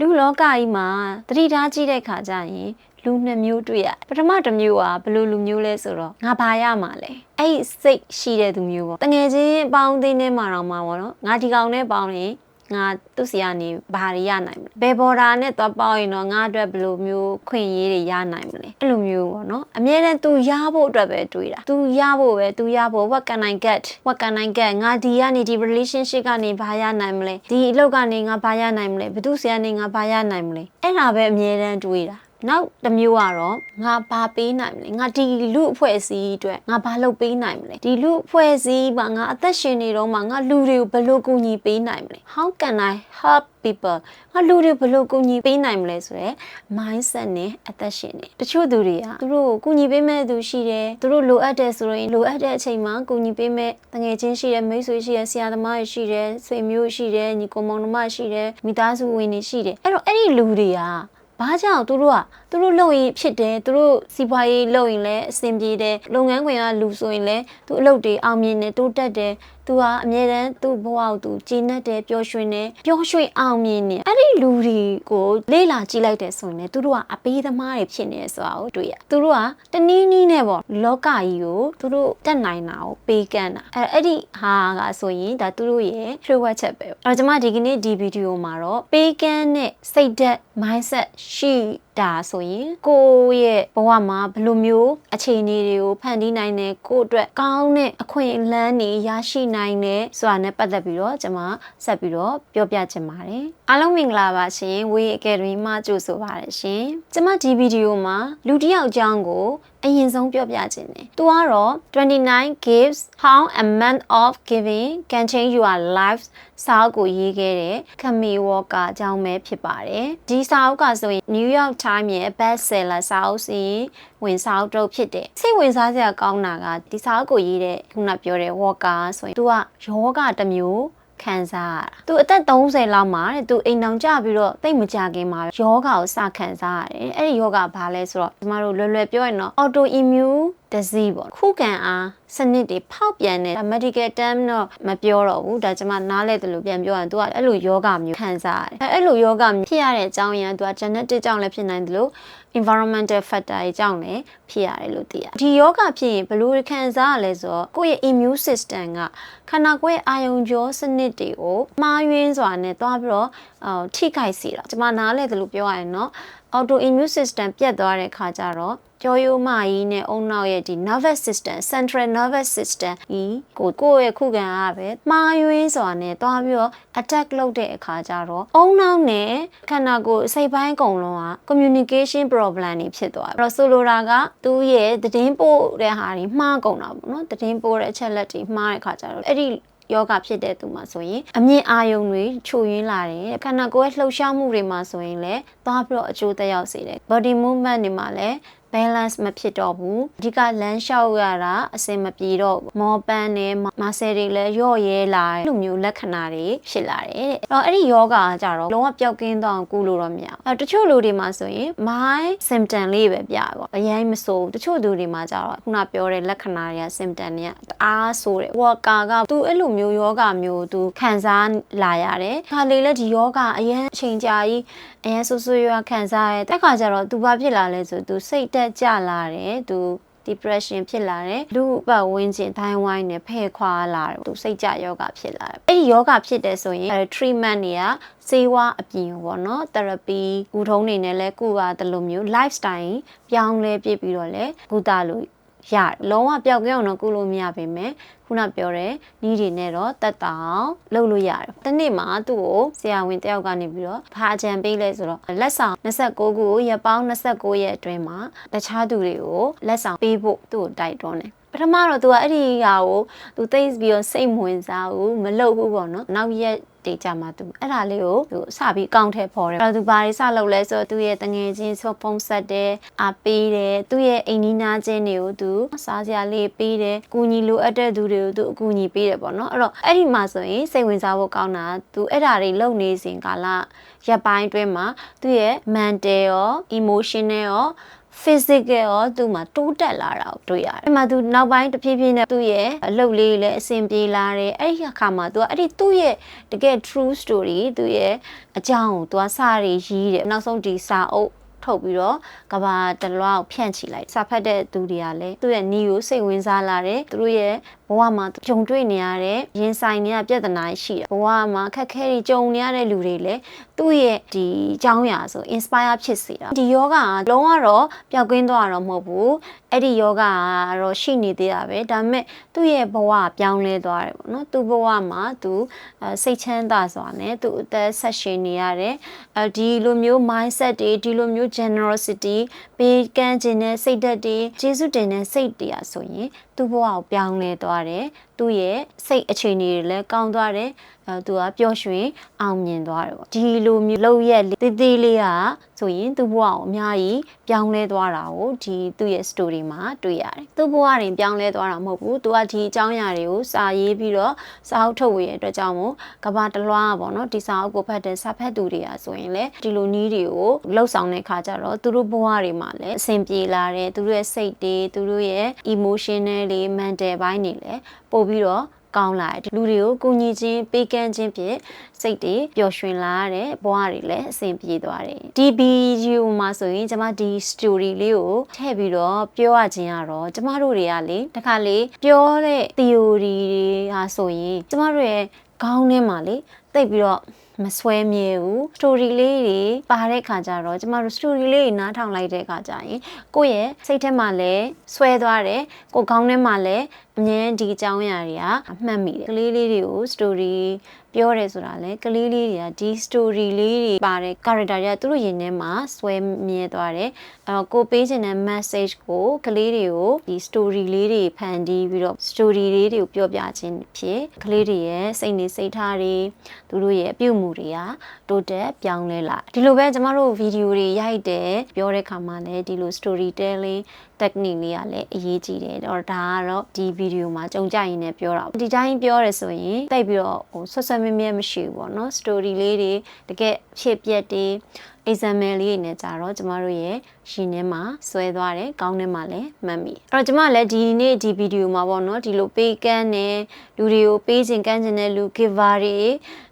လူလောကကြီးမှာသတိထားကြည့်တဲ့ခါကျရင်လူနှစ်မျိုးတွေ့ရပထမတစ်မျိုးကဘယ်လိုလူမျိုးလဲဆိုတော့ငါဘာရမှာလဲအဲ့ဒီစိတ်ရှိတဲ့သူမျိုးပေါ့တငယ်ချင်းအပေါင်းအသင်းထဲမှာတော့မှာပေါ့နော်ငါဒီကောင်နဲ့ပေါင်းရင် ငါသူ့စီကနေဘာတွေရနိုင်မလဲဘယ်ဘော်ဒါနဲ့သွားပေါင်းရင်တော့ငါအတွက်ဘယ်လိုမျိုးခွင့်ရေးတွေရနိုင်မလဲအဲ့လိုမျိုးပေါ့နော်အမြဲတမ်းသူရဖို့အတွက်ပဲတွေးတာသူရဖို့ပဲသူရဖို့ what can i get what can i get ငါဒီကနေဒီ relationship ကနေဘာရနိုင်မလဲဒီအလုပ်ကနေငါဘာရနိုင်မလဲဘယ်သူစီကနေငါဘာရနိုင်မလဲအဲ့ဒါပဲအမြဲတမ်းတွေးတာ နောက်တစ်မျိုးကတော့ငါဘာပေးနိုင်မလဲငါဒီလူအဖွဲ့အစည်းအတွက်ငါဘာလုပ်ပေးနိုင်မလဲဒီလူအဖွဲ့အစည်းမှာငါအသက်ရှင်နေတော့မှငါလူတွေကိုဘယ်လိုကူညီပေးနိုင်မလဲ how can i help people ငါလူတွေဘယ်လိုကူညီပေးနိုင်မလဲဆိုရယ် mindset နဲ့အသက်ရှင်နေတချို့သူတွေကသူတို့ကိုကူညီပေးမဲ့သူရှိတယ်သူတို့လိုအပ်တယ်ဆိုရင်လိုအပ်တဲ့အချိန်မှာကူညီပေးမဲ့တငယ်ချင်းရှိတယ်မိတ်ဆွေရှိတယ်ဆရာသမားတွေရှိတယ်ဆွေမျိုးရှိတယ်ညီကောင်မောင်နှမရှိတယ်မိသားစုဝင်တွေရှိတယ်အဲ့တော့အဲ့ဒီလူတွေက ဘာကြောင့်သူတို့ကသူတို့လုပ်ရင်ဖြစ်တယ်သူတို့စီးပွားရေးလုပ်ရင်လည်းအဆင်ပြေတယ်လုပ်ငန်းခွင်ကလူဆိုရင်လည်းသူအလုပ်တွေအောင်မြင်တယ်တိုးတက်တယ် သူကအမြဲတမ်းသူ့ဘဝကိုသူကျဉ်တ်တယ်ပျော်ရွှင်တယ်ပျော်ရွှင်အောင်မြင်နေအဲ့ဒီလူတွေကိုလေ့လာကြည့်လိုက်တယ်ဆိုရင်လည်းသူတို့ကအပေးသမားတွေဖြစ်နေတယ်ဆိုတာကိုတွေ့ရသူတို့ကတနည်းနည်းနဲ့ပေါ့လောကကြီးကိုသူတို့တက်နိုင်တာကိုပေးကမ်းတာအဲ့အဲ့ဒီဟာကဆိုရင်ဒါသူတို့ရဲ့ true word ချက်ပဲအဲ့တော့ကျွန်မဒီကနေ့ဒီဗီဒီယိုမှာတော့ပေးကမ်းတဲ့စိတ်ဓာတ် mindset ရှိ ဒါဆိုရင်ကိုယ့်ရဲ့ဘဝမှာဘယ်လိုမျိုးအခြေအနေတွေကိုဖန်တီးနိုင်တယ်ကိုယ့်အတွက်ကောင်းတဲ့အခွင့်အလမ်းတွေရရှိနိုင်တယ်ဆိုတာနဲ့ပတ်သက်ပြီးတော့ကျွန်မဆက်ပြီးတော့ပြောပြချင်ပါတယ်အားလုံးမင်္ဂလာပါရှင် Way Academy မှာကြိုဆိုပါရရှင်ကျွန်မဒီဗီဒီယိုမှာလူတစ်ယောက်အကြောင်းကို အရင်ဆုံးပြောပြခြင်းတယ်။ तू ကတော့29 gives how a month of giving can change your life စာအုပ်ကိုရေးခဲ့တဲ့ခမီဝေါကာအကြောင်းပဲဖြစ်ပါတယ်။ဒီစာအုပ်ကဆိုရင် New York Times ရဲ့ best seller စာအုပ်စီဝင်စာအုပ်တော့ဖြစ်တယ်။စိတ်ဝင်စားစရာကောင်းတာကဒီစာအုပ်ကိုရေးတဲ့ခုနပြောတဲ့ဝေါကာဆိုရင် तू ကယောဂတစ်မျိုး ခံစားရတာ။ तू အသက်30လောက်မှာတဲ့ तू အိမ်အောင်ကြပြီးတော့တိတ်မကြခင်မှာယောဂကိုစခံစားရတယ်။အဲ့ဒီယောဂဘာလဲဆိုတော့ကျမတို့လွယ်လွယ်ပြောရင်တော့ auto immune disease ပေါ့ခုခံအားစနစ်တွေဖောက်ပြန်တဲ့ medical term တော့မပြောတော့ဘူးဒါကျွန်မနားလဲတယ်လို့ပြန်ပြောရင် तू ကအဲ့လိုယောဂမျိုးခံစားရတယ်အဲ့လိုယောဂမျိုးဖြစ်ရတဲ့အကြောင်းရင်းက तू က genetic ကြောင့်လည်းဖြစ်နိုင်တယ်လို့ environmental factor တွေကြောင့်လည်းဖြစ်ရတယ်လို့သိရတယ်ဒီယောဂဖြစ်ရင်ဘယ်လိုခံစားရလဲဆိုတော့ကိုယ့်ရဲ့ immune system ကခန္ဓာကိုယ်ရဲ့အာယုံကြောစနစ်တွေကိုမှားယွင်းစွာနဲ့သွားပြီးတော့ထိခိုက်စေတာကျွန်မနားလဲတယ်လို့ပြောရရင်เนาะ auto immune system ပြတ်သွားတဲ့ခါကျတော့ကြောရိုးမကြီးနဲ့အုံနောက်ရဲ့ဒီ nervous system central nervous system ဒီကိုကိုယ့်ရဲ့ခုခံအားပဲမှားယွင်းစွာနဲ့တွားပြီးတော့ attack လုပ်တဲ့အခါကျတော့အုံနောက်နဲ့ခန္ဓာကိုယ်စိတ်ပိုင်းအကုန်လုံးက communication problem တွေဖြစ်သွားတယ်အဲ့တော့ဆိုလိုတာကသူ့ရဲ့သတင်းပို့တဲ့ဟာတွေမှားကုန်တာပေါ့နော်သတင်းပို့တဲ့အချက်လက်တွေမှားတဲ့အခါကျတော့အဲ့ဒီ ယောဂဖြစ်တဲ့သူမှာဆိုရင်အမြင့်အာယုံတွေချိုရင်းလာတယ်ခန္ဓာကိုယ်ရဲ့လှုပ်ရှားမှုတွေမှာဆိုရင်လည်းသွားပြီးတော့အကျိုးသက်ရောက်စေတယ် body movement တွေမှာလည်း balance မဖြစ်တော့ဘူးအဓိကလမ်းလျှောက်ရတာအဆင်မပြေတော့ဘူးမောပန်းနဲ့မဆယ်တွေလည်းရော့ရဲလာတယ်လိုမျိုးလက္ခဏာတွေဖြစ်လာတယ်တဲ့အဲ့တော့အဲ့ဒီယောဂကကြတော့လုံးဝပျောက်ကင်းတော့ကုလို့တော့မရဘူးအဲ့တချို့လူတွေမှာဆိုရင် my symptom လေးပဲပြပေါ့အရင်မဆိုးတချို့လူတွေမှာကြတော့ခုနပြောတဲ့လက္ခဏာတွေက symptom တွေကတအားဆိုးတယ်ဝါကာကသူအဲ့လိုမျိုးယောဂမျိုးသူခံစားလာရတယ်ခါလေလည်းဒီယောဂအရင်အချိန်ကြာကြီးအရင်ဆူဆူရွာခံစားရတဲ့အခါကျတော့သူဘာဖြစ်လာလဲဆိုသူစိတ်တက်ကြလာတယ်သူ depression ဖြစ်လာတယ်လူပတ်ဝန်းကျင်တိုင်းဝိုင်းနဲ့ဖဲ့ခွာလာတယ်သူစိတ်ကြယောဂဖြစ်လာတယ်အဲ့ဒီယောဂဖြစ်တယ်ဆိုရင် treatment တွေကစေဝါအပြင်ပေါ့နော် therapy ကုထုံးနေနဲ့လဲကုပါတယ်လို့မျိုး lifestyle ပြောင်းလဲပြစ်ပြီးတော့လဲကုသလို့ ရတယ်လုံးဝပျောက်ကင်းအောင်တော့ကုလို့မရပါပဲခုနပြောတဲ့နီးတွေနဲ့တော့တက်တောင်လုပ်လို့ရတယ်။တနေ့မှာသူ့ကိုဆရာဝန်တယောက်ကနေပြီးတော့ဘာအကြံပေးလဲဆိုတော့လက်ဆောင်29ခုကိုရက်ပေါင်း29ရက်အတွင်းမှာတခြားသူတွေကိုလက်ဆောင်ပေးဖို့သူ့ကိုတိုက်တွန်းတယ်ပထမတော့ तू ကအဲ့ဒီဟာကို तू သိပြီးတော့စိတ်ဝင်စားဘူးမလုပ်ဘူးပေါ့နော်နောက်ရက် တေးကြမှာသူအဲ့ဒါလေးကိုသူစပြီးကောင်းထဲပေါ်တယ်အဲ့တော့သူဘာတွေစလုပ်လဲဆိုတော့သူရဲ့တငယ်ချင်းဆိုဖုန်းဆက်တယ်အပေးတယ်သူရဲ့အိမ်နီးနားချင်းတွေကိုသူစားစရာလေးပေးတယ်ကူညီလိုအပ်တဲ့သူတွေကိုသူအကူညီပေးတယ်ပေါ့နော်အဲ့တော့အဲ့ဒီမှာဆိုရင်စိတ်ဝင်စားဖို့ကောင်းတာသူအဲ့ဒါတွေလုပ်နေစဉ်ကာလရက်ပိုင်းအတွင်းမှာသူရဲ့ mental ရော emotional ရော physical ရောသူ့မှာတိုးတက်လာတာကိုတွေ့ရတယ်။အဲ့မှာသူနောက်ပိုင်းတဖြည်းဖြည်းနဲ့သူ့ရဲ့အလုပ်လေးတွေလည်းအဆင်ပြေလာတယ်။အဲ့ဒီအခါမှာသူကအဲ့ဒီသူ့ရဲ့တကယ် true story သူ့ရဲ့အကြောင်းကိုသူကစာရီရေးတယ်။နောက်ဆုံးဒီစာအုပ် ထုတ်ပြီးတော့ကဘာတလွားကိုဖြန့်ချီလိုက်စာဖတ်တဲ့သူတွေကလည်းသူ့ရဲ့နီးကိုစိတ်ဝင်စားလာတယ်သူတို့ရဲ့ဘဝမှာကြုံတွေ့နေရတဲ့ရင်ဆိုင်နေရပြဿနာရှိတယ်ဘဝမှာခက်ခဲတွေကြုံနေရတဲ့လူတွေလည်းသူ့ရဲ့ဒီအကြောင်းအရာဆို inspire ဖြစ်စေတာဒီယောဂကလုံးဝတော့ပျောက်ကင်းသွားတာတော့မဟုတ်ဘူးအဲ့ဒီယောဂကတော့ရှိနေသေးတာပဲဒါပေမဲ့သူ့ရဲ့ဘဝပြောင်းလဲသွားတယ်ပေါ့နော်သူ့ဘဝမှာသူစိတ်ချမ်းသာစွာနဲ့သူအသက်ဆက်ရှင်နေရတယ်အဲဒီလိုမျိုး mindset တွေဒီလိုမျိုး generosity ပေးကမ်းခြင်းနဲ့စိတ်ဓာတ်တွေကျေးဇူးတင်တဲ့စိတ်တရားဆိုရင် သူ့ဘဝကိုပြောင်းလဲသွားတယ်သူ့ရဲ့စိတ်အခြေအနေတွေလည်းကောင်းသွားတယ်အဲသူကပျော်ရွှင်အောင်မြင်သွားတယ်ပေါ့ဒီလိုမျိုးလောက်ရက်တေးသေးလေးကဆိုရင်သူ့ဘဝကိုအများကြီးပြောင်းလဲသွားတာကိုဒီသူ့ရဲ့ story မှာတွေ့ရတယ်သူ့ဘဝတွင်ပြောင်းလဲသွားတာမဟုတ်ဘူးသူကဒီအကြောင်းအရာတွေကိုစာရေးပြီးတော့စာအုပ်ထုတ်ဝေရတဲ့အတွက်ကြောင့်မို့ကဘာတလွားပေါ့နော်ဒီစာအုပ်ကိုဖတ်တဲ့စာဖတ်သူတွေကဆိုရင်လည်းဒီလိုနီးတွေကိုလှုပ်ဆောင်တဲ့ခါကျတော့သူတို့ဘဝတွေမှာလည်းအဆင်ပြေလာတယ်သူတို့ရဲ့စိတ်တွေသူတို့ရဲ့ emotional တွေ mental ဘိုင်းတွေလည်းပို့ပြီးတော့ကောင်းလာတယ်လူတွေကိုကုညီခြင်းပေးကမ်းခြင်းဖြင့်စိတ်တွေပျော်ရွှင်လာရတဲ့ဘဝတွေလည်းအဆင်ပြေသွားတယ်ဒီဗီဒီယိုမှာဆိုရင်ကျွန်မဒီ story လေးကိုထည့်ပြီးတော့ပြောရခြင်းကတော့ကျမတို့တွေကလေတခါလေပြောတဲ့ theory တွေဟာဆိုရင်ကျမတို့ရဲ့ခေါင်းထဲမှာလေတိတ်ပြီးတော့ မဆွဲမြဲဘူး story လေးတွေပါတဲ့ခါကျတော့ကျမတို့ story လေးတွေနားထောင်လိုက်တဲ့ခါကျရင်ကိုယ့်ရဲ့စိတ်ထဲမှာလည်းဆွဲသွားတယ်ကိုယ်ခေါင်းထဲမှာလည်းအမြဲဒီအကြောင်းအရာတွေကအမှတ်မိတယ်ကလေးလေးတွေကို story ပြောတယ်ဆိုတာလေကလေးလေးတွေကဒီ story လေးတွေပါတဲ့ character တွေကသူတို့ရင်ထဲမှာဆွဲမြဲသွားတယ်အဲတော့ကိုပေးချင်တဲ့ message ကိုကလေးတွေကိုဒီ story လေးတွေဖန်တီးပြီးတော့ story လေးတွေကိုပြောပြခြင်းဖြစ်ကလေးတွေရဲ့စိတ်နေစိတ်ထားတွေသူတို့ရဲ့အပြုအမူတွေကတိုးတက်ပြောင်းလဲလာဒီလိုပဲကျမတို့ဗီဒီယိုတွေရိုက်တယ်ပြောတဲ့ခါမှာလည်းဒီလို story telling technique လေးကလည်းအရေးကြီးတယ်တော့ဒါကတော့ဒီဗီဒီယိုမှာကြုံကြရင်လည်းပြောတာဒီတိုင်းပြောရဲဆိုရင်တိတ်ပြီးတော့ဟိုဆွဆွမြဲမြဲမရှိဘူးပေါ့နော် story လေးတွေတကယ်ဖြစ်ပျက်တွေ example လေးတွေနဲ့ကြတော့ကျမတို့ရဲ့ရှင်ထဲမှာဆွဲသွားတယ်ကောင်းထဲမှာလည်းမှတ်မိအဲ့တော့ကျမလည်းဒီနေ့ဒီဗီဒီယိုမှာပေါ့နော်ဒီလိုပေးကမ်းနေလူတွေကိုပေးခြင်းကမ်းခြင်းတဲ့လူ giver တွေ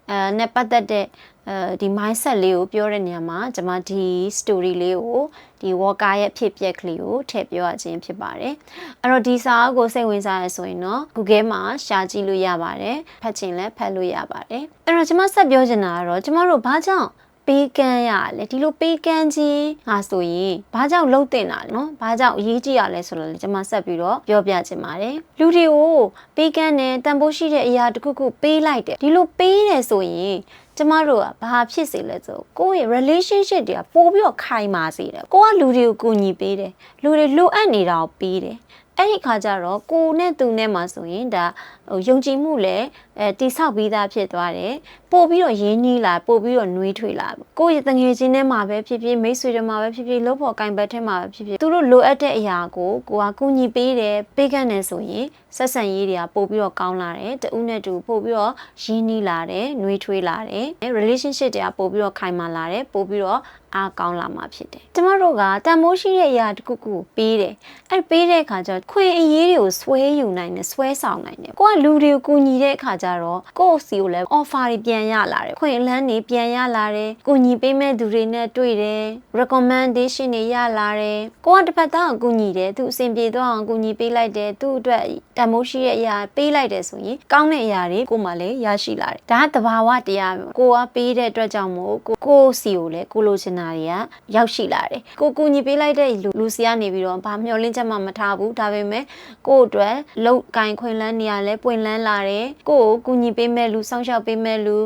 အဲနဲ့ပတ်သက်တဲ့ အဲဒီ mindset လေးကိုပြောတဲ့နေရာမှာကျွန်မဒီ story လေးကိုဒီ walker ရဲ့ဖြစ်ပျက်ကလေးကိုထည့်ပြောရခြင်းဖြစ်ပါတယ်အဲ့တော့ဒီစာအုပ်ကိုစိတ်ဝင်စားရဆိုရင်တော့ Google မှာရှာကြည့်လို့ရပါတယ်ဖတ်ချင်လည်းဖတ်လို့ရပါတယ်အဲ့တော့ကျွန်မဆက်ပြောချင်တာကတော့ကျမတို့ဘာကြောင့်ပေးကမ်းရလဲဒီလိုပေးကမ်းခြင်းဟာဆိုရင်ဘာကြောင့်လှုပ်တင်တာလဲနော်ဘာကြောင့်အရေးကြီးရလဲဆိုတော့လေကျွန်မဆက်ပြီးတော့ပြောပြချင်ပါတယ်လူတွေကိုပေးကမ်းတယ်တန်ဖိုးရှိတဲ့အရာတစ်ခုခုပေးလိုက်တယ်ဒီလိုပေးတယ်ဆိုရင် ကျမတို့ကဘာဖြစ်စေလဲဆိုကိုယ့်ရဲ့ relationship တွေကပို့ပြီးတော့ခိုင်မာစေတယ်ကိုကလူတွေကိုကူညီပေးတယ်လူတွေလိုအပ်နေတာကိုပေးတယ် အဲ့ဒီခါကျတော့ကိုနဲ့သူနဲ့မှာဆိုရင်ဒါဟိုယုံကြည်မှုလည်းအဲတိဆောက်ပြီးသားဖြစ်သွားတယ်ပို့ပြီးတော့ရင်းနှီးလာပို့ပြီးတော့နှွေးထွေးလာကိုယ့်ရဲ့တငယ်ချင်းထဲမှာပဲဖြစ်ဖြစ်မိတ်ဆွေတွေမှာပဲဖြစ်ဖြစ်လို့ဖို့ကင်ဘက်ထဲမှာပဲဖြစ်ဖြစ်သူတို့လိုအပ်တဲ့အရာကိုကိုကကူညီပေးတယ်ပေးကမ်းတယ်ဆိုရင်ဆက်ဆံရေးတွေကပို့ပြီးတော့ကောင်းလာတယ်တဦးနဲ့တူပို့ပြီးတော့ရင်းနှီးလာတယ်နှွေးထွေးလာတယ် relationship တွေကပို့ပြီးတော့ခိုင်မာလာတယ်ပို့ပြီးတော့ အားကောင်းလာမှာဖြစ်တယ်ကျမတို့ကတန်မိုးရှိတဲ့အရာတစ်ခုခုပေးတယ်အဲ့ပေးတဲ့အခါကျခွေအရေးတွေကိုဆွဲယူနိုင်တယ်ဆွဲဆောင်နိုင်တယ်ကိုကလူတွေကိုကူညီတဲ့အခါကျတော့ကိုယ့်စီကိုလည်း offer တွေပြန်ရလာတယ်ခွင့်လန်းတွေပြန်ရလာတယ်ကူညီပေးမဲ့သူတွေနဲ့တွေ့တယ် recommendation တွေရလာတယ်ကိုကတစ်ဖက်သားကိုကူညီတယ်သူအဆင်ပြေသွားအောင်ကူညီပေးလိုက်တယ်သူ့အတွက်တန်မိုးရှိတဲ့အရာပေးလိုက်တယ်ဆိုရင်ကောင်းတဲ့အရာတွေကိုမှလည်းရရှိလာတယ်ဒါကသဘာဝတရားပဲကိုကပေးတဲ့အတွက်ကြောင့်မို့ကိုကိုစီကိုလည်းကိုလိုချင်တာတွေကရောက်ရှိလာတယ်ကိုကူညီပေးလိုက်တဲ့လူလူစီကနေပြီးတော့ဘာမျှော်လင့်ချက်မှမထားဘူးဒါပေမဲ့ကို့အတွက်လောက်ကင်ခွင်လန်းနေရလဲပွင့်လန်းလာတယ်ကိုကိုကူညီပေးမဲ့လူစောင့်ရှောက်ပေးမဲ့လူ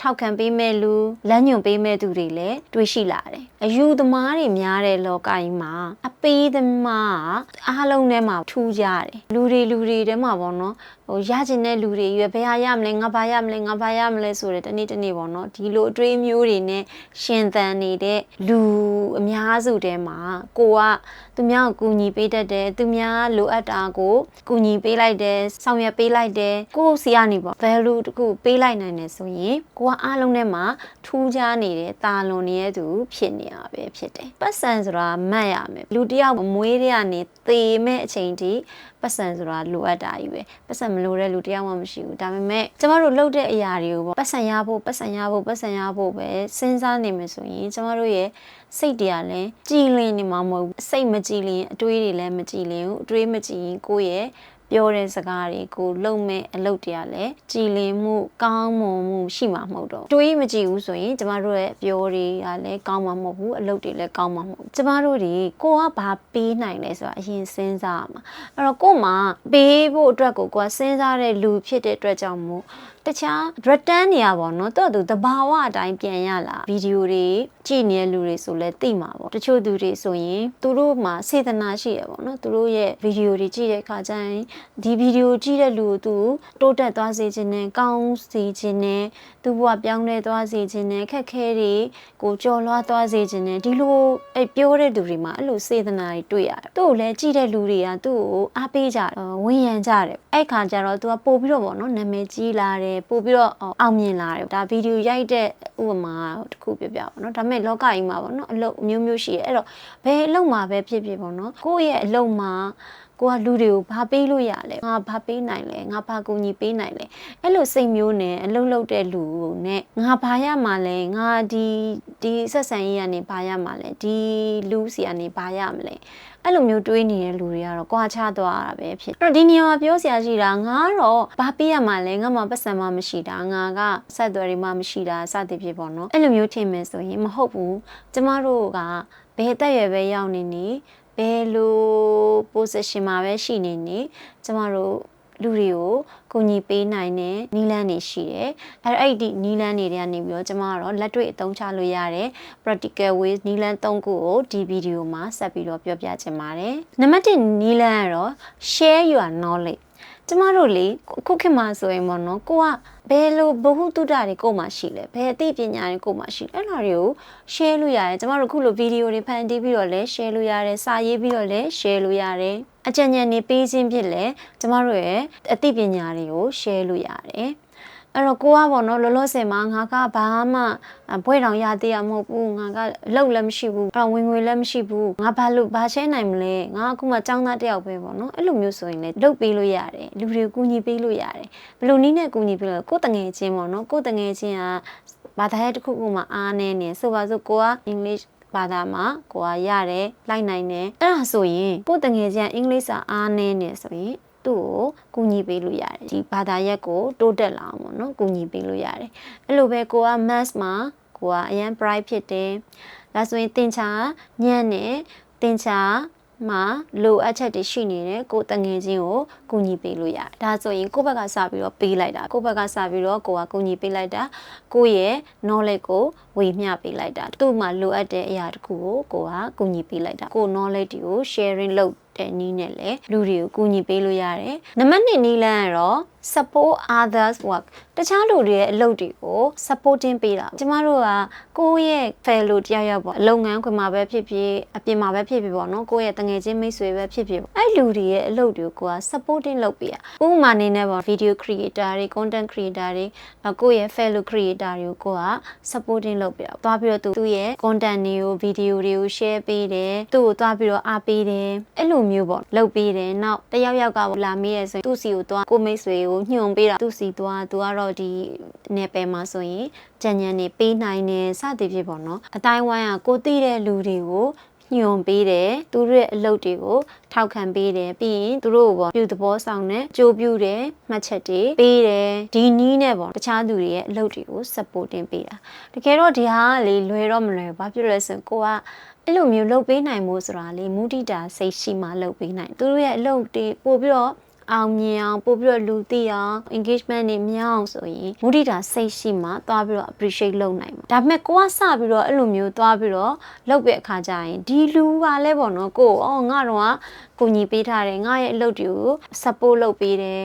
ထောက်ခံပေးမဲ့လူလမ်းညွှန်ပေးမဲ့သူတွေလည်းတွေ့ရှိလာတယ်။အယူသမားတွေများတဲ့လောကကြီးမှာအပေးသမားအားလုံးထဲမှာထူးကြတယ်။လူတွေလူတွေထဲမှာပေါ့နော်ဟိုရကျင်တဲ့လူတွေရွယ်ဘယ်ဟာရမလဲငါဘာရမလဲငါဘာရမလဲဆိုတဲ့တနေ့တနေ့ပေါ့နော်ဒီလိုအတွေးမျိုးတွေနဲ့ရှင်သန်နေတဲ့လူအများစုထဲမှာကိုကသူများကိုကူညီပေးတတ်တယ်သူများလိုအပ်တာကိုကူညီပေးလိုက်တယ်ဆောင်ရွက်ပေးလိုက်တယ်ကိုယ့်စီကနေပေါ့ value တခုပေးလိုက်နိုင်တယ်ဆိုရင်ကိုကိုကအားလုံးထဲမှာထူးခြားနေတဲ့တာလွန်နေတဲ့သူဖြစ်နေရပဲဖြစ်တယ်ပတ်စံဆိုတာမှတ်ရမယ်လူတစ်ယောက်မွေးတဲ့ကနေသေမဲ့အချိန်ထိ ပတ်စံဆိုတာလိုအပ်တာကြီးပဲပတ်စံမလိုတဲ့လူတစ်ယောက်မှမရှိဘူးဒါပေမဲ့ကျမတို့လှုပ်တဲ့အရာတွေကိုပေါ့ပတ်စံရဖို့ပတ်စံရဖို့ပတ်စံရဖို့ပဲစဉ်းစားနေမယ်ဆိုရင်ကျမတို့ရဲ့စိတ်တွေကလည်းကြည်လင်နေမှာမဟုတ်ဘူးစိတ်မကြည်လင်အတွေးတွေလည်းမကြည်လင်ဘူးအတွေးမကြည်ရင်ကိုယ့်ရဲ့ ပြောတဲ့စကားတွေကိုလုံမဲ့အလုပ်တွေကလည်းကြည်လင်မှုကောင်းမွန်မှုရှိမှာမဟုတ်တော့တွေးမကြည့်ဘူးဆိုရင်ကျမတို့ရဲ့ပြောတွေကလည်းကောင်းမှာမဟုတ်ဘူးအလုပ်တွေလည်းကောင်းမှာမဟုတ်ဘူးကျမတို့တွေကိုကဘာပေးနိုင်လဲဆိုတာအရင်စဉ်းစားရမှာအဲ့တော့ကို့မှာပေးဖို့အတွက်ကိုကိုကစဉ်းစားတဲ့လူဖြစ်တဲ့အတွက်ကြောင့်မို့တခြား return နေရပါတော့တော့သူတဘာဝအတိုင်းပြန်ရလာဗီဒီယိုတွေကြည့်နေတဲ့လူတွေဆိုလဲသိမှာပေါ့တချို့သူတွေဆိုရင်သူတို့မှာစေတနာရှိရပေါ့နော်သူတို့ရဲ့ဗီဒီယိုတွေကြည့်တဲ့အခါကျရင်ဒီဗီဒီယိုကြည့်တဲ့လူကိုသူတိုးတက်သွားစေခြင်းနဲ့ကောင်းစေခြင်းနဲ့သူ့ဘဝပြောင်းလဲသွားစေခြင်းနဲ့ခက်ခဲတွေကိုကြော်လွှားသွားစေခြင်းနဲ့ဒီလိုအဲ့ပြောတဲ့သူတွေမှာအဲ့လိုစေတနာတွေတွေ့ရတယ်သူ့ကိုလည်းကြည့်တဲ့လူတွေကသူ့ကိုအားပေးကြတယ်ဝန်ရံကြတယ်အဲ့ခါကျတော့သူကပို့ပြီးတော့ပေါ့နော်နာမည်ကြီးလာတယ်ပို့ပြီးတော့အောင်မြင်လာတယ်ဒါဗီဒီယိုရိုက်တဲ့ဥပမာတစ်ခုပြပြပါနော်ဒါပေမဲ့လောကကြီးမှာပေါ့နော်အလုပ်အမျိုးမျိုးရှိတယ်အဲ့တော့ဘယ်အလုပ်မှာပဲဖြစ်ဖြစ်ပေါ့နော်ကိုယ့်ရဲ့အလုပ်မှာ ကိုကလူတွေကိုဘာပေးလို့ရလဲငါဘာပေးနိုင်လဲငါဘာကူညီပေးနိုင်လဲအဲ့လိုစိတ်မျိုးနဲ့အလုပ်လုပ်တဲ့လူနဲ့ငါဘာရမှာလဲငါဒီဒီဆက်ဆံရေးကနေဘာရမှာလဲဒီလူစီကနေဘာရမလဲအဲ့လိုမျိုးတွေးနေတဲ့လူတွေကတော့ကြွားချသွားတာပဲဖြစ်အဲ့တော့ဒီနေရာမှာပြောစရာရှိတာငါတော့ဘာပေးရမှာလဲငါမှပတ်စံမှမရှိတာငါကဆက်သွယ်တွေမှမရှိတာစသဖြင့်ပေါ့နော်အဲ့လိုမျိုးထင်မယ်ဆိုရင်မဟုတ်ဘူးကျမတို့ကဘယ်တက်ရွယ်ပဲရောက်နေနေ ဘယ်လို position မှာပဲရှိနေနေကျမတို့လူတွေကိုကူညီပေးနိုင်တဲ့နီးလန်းတွေရှိတယ်။အဲအဲ့ဒီနီးလန်းတွေကနေပြီးတော့ကျမကတော့လက်တွေ့အသုံးချလို့ရတဲ့ practical ways နီးလန်း၃ခုကိုဒီဗီဒီယိုမှာဆက်ပြီးတော့ပြောပြချင်ပါတယ်။နံပါတ်1နီးလန်းကတော့ share your knowledge ကျမတို့လေခုခေတ်မှာဆိုရင်ပေါ့နော်ကိုကဘယ်လိုဘ ഹു တုဒ္ဒတွေကိုမှရှိလဲဘယ်အသိပညာတွေကိုမှရှိလဲအဲ့ဒါတွေကို share လို့ရတယ်ကျမတို့ခုလိုဗီဒီယိုတွေဖန်တီးပြီးတော့လည်း share လို့ရတယ်စာရေးပြီးတော့လည်း share လို့ရတယ်အကြံဉာဏ်တွေပေးခြင်းဖြစ်လဲကျမတို့ရဲ့အသိပညာတွေကို share လို့ရတယ် အဲ့တော့ကိုကပေါ့နော်လောလောဆယ်မှာငါကဘာမှဘွဲတောင်ရသေးရမဟုတ်ဘူးငါကအလုပ်လည်းမရှိဘူးအဲ့တော့ဝင်ငွေလည်းမရှိဘူးငါဘာလို့ဘာချဲနိုင်မလဲငါအခုမှចောင်းသားတယောက်ပဲပေါ့နော်အဲ့လိုမျိုးဆိုရင်လည်းလုပ်ပေးလို့ရတယ်လူတွေကိုကူညီပေးလို့ရတယ်ဘယ်လိုနည်းနဲ့ကူညီပေးလို့ကိုယ်တငယ်ချင်းပေါ့နော်ကိုယ်တငယ်ချင်းကဘာသာရေးတစ်ခုခုမှအားနေနေဆိုပါစို့ကိုကအင်္ဂလိပ်ဘာသာမှာကိုကရတယ်လိုက်နိုင်တယ်အဲ့ဒါဆိုရင်ကိုယ်တငယ်ချင်းအင်္ဂလိပ်စာအားနေနေဆိုရင် သူ့ကိုကူညီပေးလို့ရတယ်ဒီဘာသာရက်ကိုတိုးတက်လာအောင်ပေါ့နော်ကူညီပေးလို့ရတယ်အဲ့လိုပဲကိုက mass မှာကိုကအရန် bright ဖြစ်တယ်ဒါဆိုရင်သင်ချာညံ့နဲ့သင်ချာမှာလိုအပ်ချက်တွေရှိနေတယ်ကိုတငယ်ချင်းကိုကူညီပေးလို့ရတယ်ဒါဆိုရင်ကိုယ့်ဘက်ကစပြီးတော့ပေးလိုက်တာကိုယ့်ဘက်ကစပြီးတော့ကိုကကူညီပေးလိုက်တာကိုယ့်ရဲ့ knowledge ကိုဝေမျှပေးလိုက်တာသူ့မှာလိုအပ်တဲ့အရာတစ်ခုကိုကိုကကူညီပေးလိုက်တာကို knowledge တွေကို sharing လုပ်တဲ့နည်းနဲ့လည်းလူတွေကိုကူညီပေးလို့ရတယ်နံပါတ်1နည်းလမ်းကတော့ support others work တခြားလူတွေရဲ့အလုပ်တွေကို supporting ပေးတာကျမတို့ကကိုယ့်ရဲ့ fellow တယောက်ယောက်ပေါ့လုပ်ငန်းခွင်မှာပဲဖြစ်ဖြစ်အပြင်မှာပဲဖြစ်ဖြစ်ပေါ့နော်ကိုယ့်ရဲ့တငယ်ချင်းမိတ်ဆွေပဲဖြစ်ဖြစ်အဲ့လူတွေရဲ့အလုပ်တွေကိုက supporting လုပ်ပေးရဥပမာအနေနဲ့ပေါ့ video creator တွေ content creator တွေကိုယ့်ရဲ့ fellow creator တွေကိုက supporting လုပ်ပေးရသွားပြီးတော့သူ့ရဲ့ content တွေကို video တွေကို share ပေးတယ်သူ့ကိုသွားပြီးတော့အားပေးတယ်အဲ့လိုမျိုးပေါ့လုပ်ပေးတယ်နောက်တယောက်ယောက်ကလာမေးရဆိုရင်သူ့စီကိုသွားကိုမိတ်ဆွေကိုညွှန်ပေးတာသူ့စီသွားသူကတော့ဒီနယ်ပယ်မှာဆိုရင်ကြံညံနေပေးနိုင်တယ်စသည်ဖြင့်ပေါ့နော်အတိုင်းဝိုင်းကကိုသိတဲ့လူတွေကို ညွန်ပေးတယ်သူတို့ရဲ့အလုပ်တွေကိုထောက်ခံပေးတယ်ပြီးရင်သူတို့ကိုပေါ့ပြုသဘောဆောင်တဲ့ကြိုးပြူတယ်မှတ်ချက်တွေပေးတယ်ဒီနီးနဲ့ပေါ့တခြားသူတွေရဲ့အလုပ်တွေကို supporting ပေးတာတကယ်တော့ဒီဟာကလေလွယ်တော့မလွယ်ဘာဖြစ်လဲဆိုကိုကအဲ့လိုမျိုးလုပ်ပေးနိုင်မှုဆိုတာလေမူတီတာစိတ်ရှိမှလုပ်ပေးနိုင်သူတို့ရဲ့အလုပ်တွေပို့ပြီးတော့ အောင်မြင်အောင်ပို့ပြီးတော့လူသိအောင် engagement တွေများအောင်ဆိုရင်မုဒိတာစိတ်ရှိမှသွားပြီးတော့ appreciate လုပ်နိုင်မှာဒါပေမဲ့ကိုကစပြီးတော့အဲ့လိုမျိုးသွားပြီးတော့လုပ်တဲ့အခါကျရင်ဒီလူကလည်းပေါ့နော်ကိုအော်ငါတော့ကိုညီပေးထားတယ်ငါရဲ့အလုပ်တွေကို support လုပ်ပေးတယ်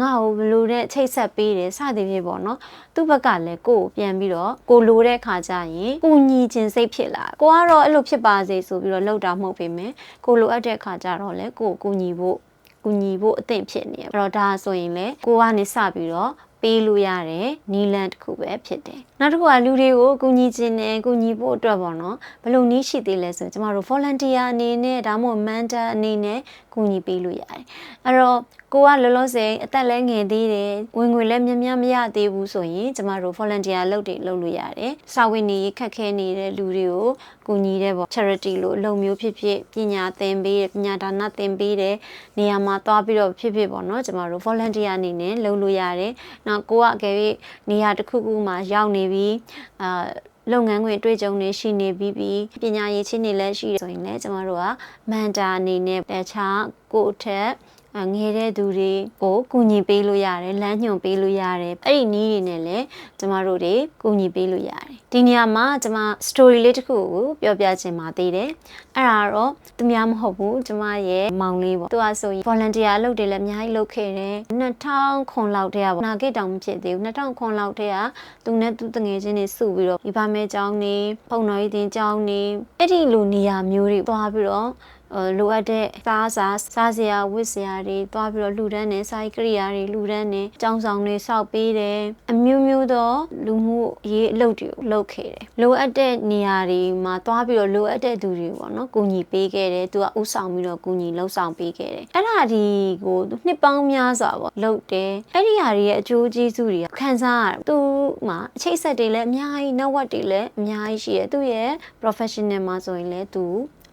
ငါ့ကိုဘယ်လိုနဲ့ချိတ်ဆက်ပေးတယ်စသည်ဖြင့်ပေါ့နော်သူ့ဘက်ကလည်းကိုကိုပြန်ပြီးတော့ကိုလိုတဲ့ခါကျရင်ကိုညီခြင်းစိတ်ဖြစ်လာကိုကတော့အဲ့လိုဖြစ်ပါစေဆိုပြီးတော့လှုပ်တာမဟုတ်ပေမဲ့ကိုလိုအပ်တဲ့ခါကျတော့လေကိုကိုညီဖို့ ကူညီဖို့အသင့်ဖြစ်နေတယ်အဲ့တော့ဒါဆိုရင်လေကိုကနေစပြီးတော့ပပေးလို့ရတဲ့နီလန်တစ်ခုပဲဖြစ်တယ်နောက်တစ်ခုကလူတွေကိုကူညီခြင်းနဲ့ကူညီဖို့အတွက်ပေါ့နော်ဘယ်လိုနည်းရှိသေးလဲဆိုရင်ကျမတို့ volunteer အနေနဲ့ဒါမှမဟုတ် mentor အနေနဲ့ကူညီပေးလို့ရတယ်အဲ့တော့ ကိုကလောလောဆယ်အသက်လည်းငယ်သေးတယ်ဝင်ငွေလည်းများများမရသေးဘူးဆိုရင်ကျမတို့ volunteer လုပ်တွေလုပ်လို့ရတယ်စာဝင်နေခက်ခဲနေတဲ့လူတွေကိုကူညီတဲ့ပေါ့ charity လို့အလုပ်မျိုးဖြစ်ဖြစ်ပညာသင်ပေးတယ်ပညာဒါနသင်ပေးတယ်နေရာမှာသွားပြီးတော့ဖြစ်ဖြစ်ပေါ့နော်ကျမတို့ volunteer အနေနဲ့လုပ်လို့ရတယ်နောက်ကိုကအကယ်၍နေရာတစ်ခုခုမှာရောက်နေပြီးအာလုပ်ငန်းခွင်တွေ့ကြုံနေရှိနေပြီးပြီးပညာရေးချင်းတွေလည်းရှိတယ်ဆိုရင်လည်းကျမတို့ကမန်တာအနေနဲ့တခြားကိုယ့်အထက်အ ငယ်တဲ့သူတွေကိုကူညီပေးလို့ရတယ်လမ်းညွှန်ပေးလို့ရတယ်အဲ့ဒီနည်းတွေနဲ့လည်းကျမတို့တွေကူညီပေးလို့ရတယ်ဒီနေရာမှာကျမ story လေးတစ်ခုကိုပြောပြချင်ပါသေးတယ်အဲ့ဒါတော့သူများမဟုတ်ဘူးကျမရဲ့မောင်လေးပေါ့သူကဆိုရင် volunteer အလုပ်တွေလည်းအများကြီးလုပ်ခဲ့တယ်2000ခွန်လောက်တည်းကပေါ့နာဂစ်တောင်မဖြစ်သေးဘူး2000ခွန်လောက်တည်းကသူနဲ့သူတငယ်ချင်းတွေစုပြီးတော့ဒီပါမဲကျောင်းနေဖုန်တော်ကြီးတင်ကျောင်းနေအဲ့ဒီလိုနေရာမျိုးတွေသွားပြီးတော့ လိုအပ်တဲ့စားစားစားစရာဝတ်စရာတွေသွားပြီးတော့လှူဒန်းနေစာရေးကိရိယာတွေလှူဒန်းနေကြောင်းဆောင်တွေစောက်ပေးတယ်အမျိုးမျိုးသောလူမှုရေးအလုပ်တွေကိုလုပ်ခဲ့တယ်လိုအပ်တဲ့နေရာတွေမှာသွားပြီးတော့လိုအပ်တဲ့သူတွေပေါ့နော်ကူညီပေးခဲ့တယ်သူကဥဆောင်ပြီးတော့ကူညီလှုပ်ဆောင်ပေးခဲ့တယ်အဲ့ဒါဒီကိုနှစ်ပေါင်းများစွာပေါ့လုပ်တယ်အဲ့ဒီဟာတွေရဲ့အကျိုးကျေးဇူးတွေခံစားရတယ်သူမှာအချိတ်ဆက်တွေလည်းအများကြီး network တွေလည်းအများကြီးရှိတယ်သူရဲ့ professional မှာဆိုရင်လည်းသူ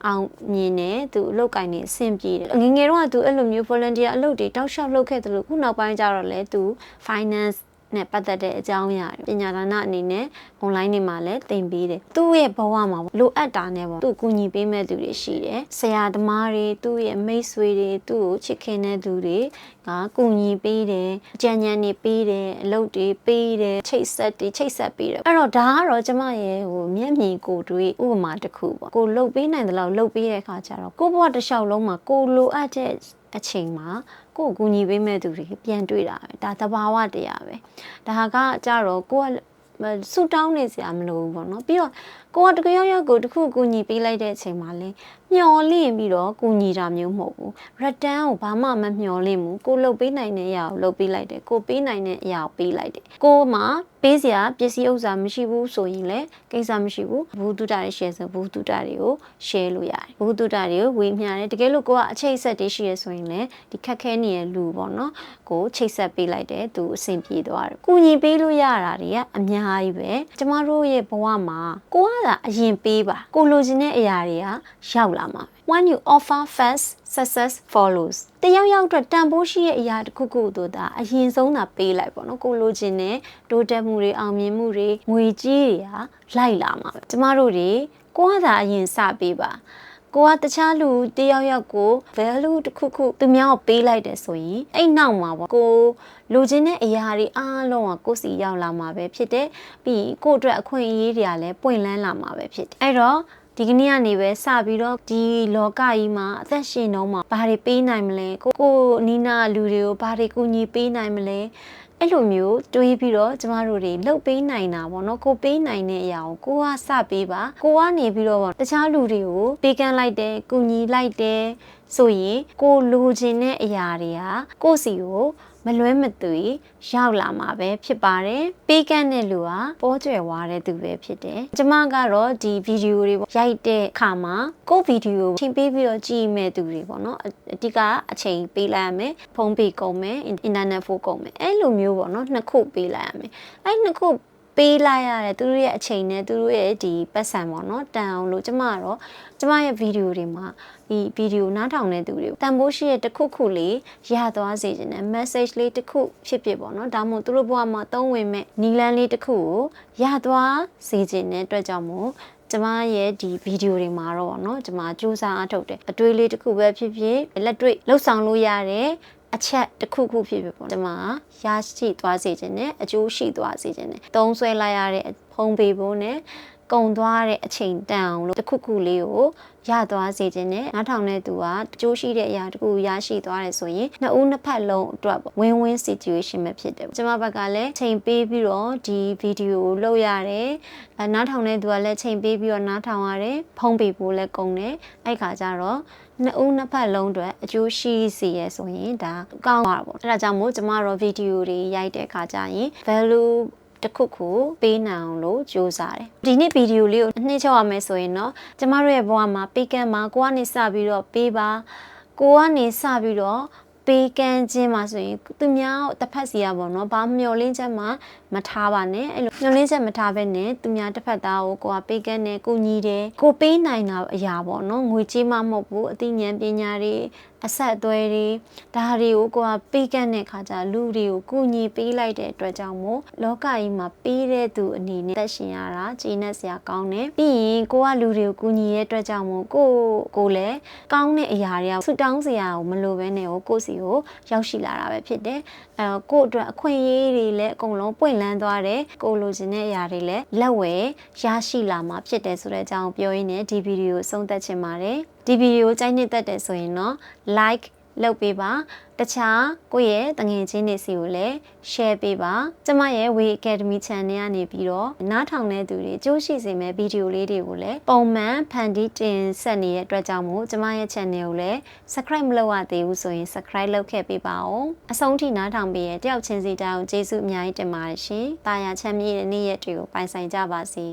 အောင်မြင်တယ်သူအလုပ်ကိုင်းနေအဆင်ပြေတယ်ငငယ်တော့ကသူအဲ့လိုမျိုး volunteer အလုပ်တွေတောက်လျှောက်လုပ်ခဲ့တယ်လို့ခုနောက်ပိုင်းကျတော့လဲသူ finance နဲ့ပတ်သက်တဲ့အကြောင်းအရာတွေပညာဒါနအနေနဲ့ online တွေမှာလည်းသင်ပေးတယ်သူ့ရဲ့ဘဝမှာလိုအပ်တာနဲ့ပေါ့သူ့ကူညီပေးမဲ့သူတွေရှိတယ်ဆရာသမားတွေသူ့ရဲ့မိတ်ဆွေတွေသူ့ကိုချစ်ခင်တဲ့သူတွေကကူညီပေးတယ်အကြံဉာဏ်တွေပေးတယ်အလုပ်တွေပေးတယ်ချိတ်ဆက်တွေချိတ်ဆက်ပေးတယ်အဲ့တော့ဒါကတော့ကျမရဲ့ဟိုမျက်မြင်ကိုတွေ့ဥပမာတစ်ခုပေါ့ကိုလှုပ်ပေးနိုင်တဲ့လောက်လှုပ်ပေးတဲ့အခါကျတော့ကိုဘဝတစ်လျှောက်လုံးမှာကိုလိုအပ်တဲ့ အချိန်မှာကိုကိုကူညီပေးမဲ့သူတွေပြန်တွေ့တာပဲဒါသဘာဝတရားပဲဒါကကြတော့ကိုကဆူတောင်းနေစရာမလိုဘူးပေါ့နော်ပြီးတော့ကိုကတကယ်ရောက်ကိုတခုကူညီပေးလိုက်တဲ့အချိန်မှာလဲမျော်လင့်ပြီးတော့ကူညီတာမျိုးမဟုတ်ဘူးရတန်းကိုဘာမှမမျော်လင့်ဘူးကိုလှုပ်ပေးနိုင်တဲ့အရာကိုလှုပ်ပေးလိုက်တယ်ကိုပေးနိုင်တဲ့အရာကိုပေးလိုက်တယ်ကိုမှ ပေးစရာပစ္စည်းဥစ္စာမရှိဘူးဆိုရင်လည်းကိစ္စမရှိဘူးဘူတုတာတွေ share ဆိုဘူတုတာတွေကို share လို့ရတယ်ဘူတုတာတွေကိုဝေမျှတယ်တကယ်လို့ကိုကအချိတ်ဆက်တွေရှိရဆိုရင်လည်းဒီခက်ခဲနေတဲ့လူပေါ့နော်ကိုချိတ်ဆက်ပေးလိုက်တယ်သူအဆင်ပြေသွားတယ်ကုညီပေးလို့ရတာတွေကအများကြီးပဲကျမတို့ရဲ့ဘဝမှာကိုကသာအရင်ပေးပါကိုလိုချင်တဲ့အရာတွေကရောက်လာမှာ when you offer first success follows တယောက်ယောက်အတွက်တန်ဖိုးရှိတဲ့အရာတစ်ခုခုတို့သာအရင်ဆုံးသာပေးလိုက်ပေါ့နော်ကိုလိုချင်တဲ့တိုးတက်မှုတွေအောင်မြင်မှုတွေငွေကြီးတွေကလိုက်လာမှာပဲကျမတို့တွေကိုကသာအရင်စပေးပါကိုကတခြားလူတယောက်ယောက်ကို value တစ်ခုခုသူများကိုပေးလိုက်တယ်ဆိုရင်အဲ့နောက်မှာပေါ့ကိုလိုချင်တဲ့အရာတွေအားလုံးကကိုယ်စီရောက်လာမှာပဲဖြစ်တယ်ပြီးကို့အတွက်အခွင့်အရေးတွေကလည်းပွင့်လန်းလာမှာပဲဖြစ်တယ်အဲ့တော့ ဒီကနေ့ကနေပဲစပြီးတော့ဒီလောကကြီးမှာအသက်ရှင်တော့မှာဘာတွေပေးနိုင်မလဲကိုကိုနီးနာလူတွေကိုဘာတွေကူညီပေးနိုင်မလဲအဲ့လိုမျိုးတွေးပြီးတော့ကျမတို့တွေလှုပ်ပေးနိုင်တာပေါ့နော်ကိုပေးနိုင်တဲ့အရာကိုကိုကစပေးပါကိုကနေပြီးတော့တခြားလူတွေကိုပေးကမ်းလိုက်တယ်ကူညီလိုက်တယ်ဆိုရင်ကိုလိုချင်တဲ့အရာတွေကကိုစီကို မလွဲမသွေရောက်လာမှာပဲဖြစ်ပါတယ်ပေးကမ်းတဲ့လူကပေါ်ကျွယ်ဝါတဲ့သူပဲဖြစ်တယ်ကျမကတော့ဒီဗီဒီယိုတွေရိုက်တဲ့အခါမှာကိုဗီဒီယိုချိန်ပေးပြီးတော့ကြည့်မဲ့သူတွေပေါ့နော်အတိကအချိန်ပေးလိုက်ရမယ်ဖုန်းပေးကုန်မယ်အင်တာနက်ဖုန်းကုန်မယ်အဲ့လိုမျိုးပေါ့နော်နှစ်ခုပေးလိုက်ရမယ်အဲ့နှစ်ခု ပေးလိုက်ရတယ်သူတို့ရဲ့အချိန်နဲ့သူတို့ရဲ့ဒီပတ်စံပေါ့နော်တန်အောင်လို့ကျမကတော့ကျမရဲ့ဗီဒီယိုတွေမှာဒီဗီဒီယိုနားထောင်တဲ့သူတွေတန်ဖိုးရှိတဲ့တစ်ခုခုလေးရသွားစေခြင်းနဲ့ message လေးတစ်ခုဖြစ်ဖြစ်ပေါ့နော်ဒါမှမဟုတ်သူတို့ဘဝမှာသုံးဝင်မဲ့နီလန်းလေးတစ်ခုကိုရသွားစေခြင်းနဲ့အတွက်ကြောင့်မို့ကျမရဲ့ဒီဗီဒီယိုတွေမှာတော့เนาะကျမစူးစမ်းအထုတ်တယ်အတွေးလေးတစ်ခုပဲဖြစ်ဖြစ်လက်တွေ့လှုပ်ဆောင်လို့ရတယ် အချက်တစ်ခုခုဖြစ်ဖြစ်ပေါ့ဒီမှာရရှိသွားစေခြင်းနဲ့အကျိုးရှိသွားစေခြင်းနဲ့သုံးဆွဲလိုက်ရတဲ့ဖုံးပေးဖို့နဲ့ ကုံသွားတဲ့အချိန်တန်အောင်လို့တစ်ခုခုလေးကိုရသွားစေခြင်းနဲ့နားထောင်တဲ့သူကအကျိုးရှိတဲ့အရာတစ်ခုရရှိသွားတယ်ဆိုရင်နှစ်ဦးနှစ်ဖက်လုံးအတွက်ပေါ့ win win situation ပဲဖြစ်တယ်ကျွန်မဘက်ကလည်းချိန်ပေးပြီးတော့ဒီဗီဒီယိုကိုလုပ်ရတယ်အဲနားထောင်တဲ့သူကလည်းချိန်ပေးပြီးတော့နားထောင်ရတယ်ဖုံးပေးဖို့လည်းကုန်တယ်အဲ့ခါကျတော့နှစ်ဦးနှစ်ဖက်လုံးအတွက်အကျိုးရှိစေရဆိုရင်ဒါကောင်းပါပေါ့အဲ့ဒါကြောင့်မို့ကျမတို့ဗီဒီယိုတွေရိုက်တဲ့အခါကျရင် value တစ်ခုခုပေးနိုင်အောင်လို့ကြိုးစားတယ်ဒီနေ့ဗီဒီယိုလေးကိုနှိမ့်ချောက်ရမယ်ဆိုရင်တော့ကျမတို့ရဲ့ဘဝမှာပေးကမ်းမှာကိုကနေစပြီးတော့ပေးပါကိုကနေစပြီးတော့ပေးကမ်းခြင်းမှာဆိုရင်သူများတစ်ဖက်စီရပါတော့ဘာမျောလင်းချက်မှ မထားပါနဲ့အဲ့လိုမျောလင်းချက်မထားဘဲနဲ့သူများတစ်ဖက်သားကိုကိုကပေးကမ်းတယ်ကိုညီတယ်ကိုပေးနိုင်တာအရာပေါ့နော်ငွေကြေးမှမဟုတ်ဘူးအသိဉာဏ်ပညာတွေအဆက်အသွယ်တွေဒါတွေကိုကိုကပေးကမ်းတဲ့ခါကျလူတွေကိုကုညီပေးလိုက်တဲ့အတွက်ကြောင့်မို့လောကကြီးမှာပေးတဲ့သူအနေနဲ့သက်ရှင်ရတာကျေနပ်စရာကောင်းတယ်ပြီးရင်ကိုကလူတွေကိုကုညီရဲ့အတွက်ကြောင့်မို့ကိုကိုလည်းကောင်းတဲ့အရာတွေကဆူတောင်းစရာကိုမလိုဘဲနဲ့ကိုကိုစီကိုရောက်ရှိလာတာပဲဖြစ်တယ်အဲကိုအတွက်အခွင့်အရေးတွေလည်းအကုန်လုံးပွင့်လန်းသွားတယ်ကိုလိုချင်တဲ့အရာတွေလည်းလက်ဝယ်ရရှိလာမှာဖြစ်တယ်ဆိုတဲ့အကြောင်းပြောရင်းနဲ့ဒီဗီဒီယိုအဆုံးသတ်ချင်ပါတယ်ဒီဗီဒီယိုကြိုက်နှစ်သက်တယ်ဆိုရင်တော့ like လုပ်ပေးပါတခြားကိုယ့်ရဲ့တငယ်ချင်းတွေစီကိုလည်း share ပေးပါကျမရဲ့ Way Academy Channel ကနေပြီးတော့နားထောင်တဲ့သူတွေကြိုးရှိစေမဲ့ဗီဒီယိုလေးတွေကိုလည်းပုံမှန်ဖန်တီးတင်ဆက်နေတဲ့အတွက်ကြောင့်မို့ကျမရဲ့ channel ကိုလည်း subscribe မလုပ်ရသေးဘူးဆိုရင် subscribe လုပ်ခဲ့ပေးပါဦးအဆုံးထိနားထောင်ပေးရဲ့တယောက်ချင်းစီတောင်းကျေးဇူးအများကြီးတင်ပါတယ်ရှင်တာယာချမ်းမြေ့တဲ့နေ့ရက်တွေကိုပိုင်ဆိုင်ကြပါစေ